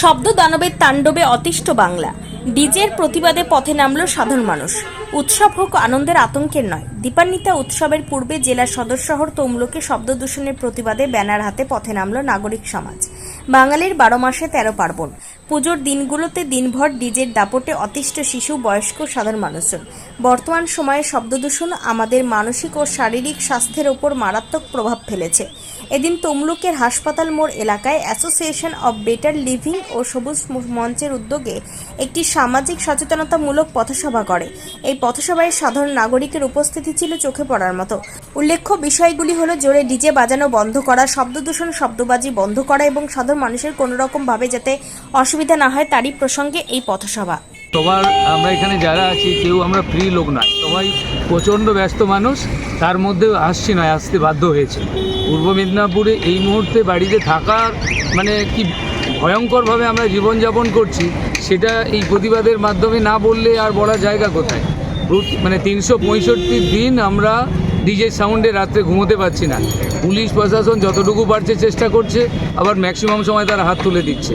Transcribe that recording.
শব্দ দানবের তাণ্ডবে অতিষ্ঠ বাংলা। ডিজের প্রতিবাদে পথে নামল সাধারণ মানুষ। উৎসব হোক আনন্দের আতঙ্কের নয়। দীপান্বিতা উৎসবের পূর্বে জেলার সদর শহর তমলুকে শব্দ দূষণের প্রতিবাদে ব্যানার হাতে পথে নামল নাগরিক সমাজ। বাঙালির বারো মাসে তেরো পার্বণ। পুজোর দিনগুলোতে দিনভর ডিজের দাপটে অতিষ্ঠ শিশু, বয়স্ক, সাধারণ মানুষজন। বর্তমান সময়ে শব্দদূষণ আমাদের মানসিক ও শারীরিক স্বাস্থ্যের ওপর মারাত্মক প্রভাব ফেলেছে। এদিন তমলুকের হাসপাতাল মোড় এলাকায় অ্যাসোসিয়েশন অব বেটার লিভিং ও সবুজ মঞ্চের উদ্যোগে একটি সামাজিক সচেতনতামূলক পথসভা করে। এই পথসভায় সাধারণ নাগরিকের উপস্থিতি ছিল চোখে পড়ার মতো। উল্লেখ্য বিষয়গুলি হলো জোরে ডিজে বাজানো বন্ধ করা, শব্দদূষণ, শব্দবাজি বন্ধ করা এবং সাধারণ মানুষের কোনোরকমভাবে যাতে অসুবিধা না হয় তারই প্রসঙ্গে এই পথসভা। সবার আমরা এখানে যারা আছি, কেউ আমরা ফ্রি লোক নয়। সবাই প্রচণ্ড ব্যস্ত মানুষ, তার মধ্যেও আসছি নয়, আসতে বাধ্য হয়েছে। পূর্ব মেদিনীপুরে এই মুহূর্তে বাড়িতে থাকার মানে কি ভয়ঙ্করভাবে আমরা জীবনযাপন করছি, সেটা এই প্রতিবাদের মাধ্যমে না বললে আর বলার জায়গা কোথায়? মানে তিনশো পঁয়ষট্টি দিন আমরা ডিজে সাউন্ডে রাত্রে ঘুমোতে পারছি না। পুলিশ প্রশাসন যতটুকু পারছে চেষ্টা করছে, আবার ম্যাক্সিমাম সময় তারা হাত তুলে দিচ্ছে।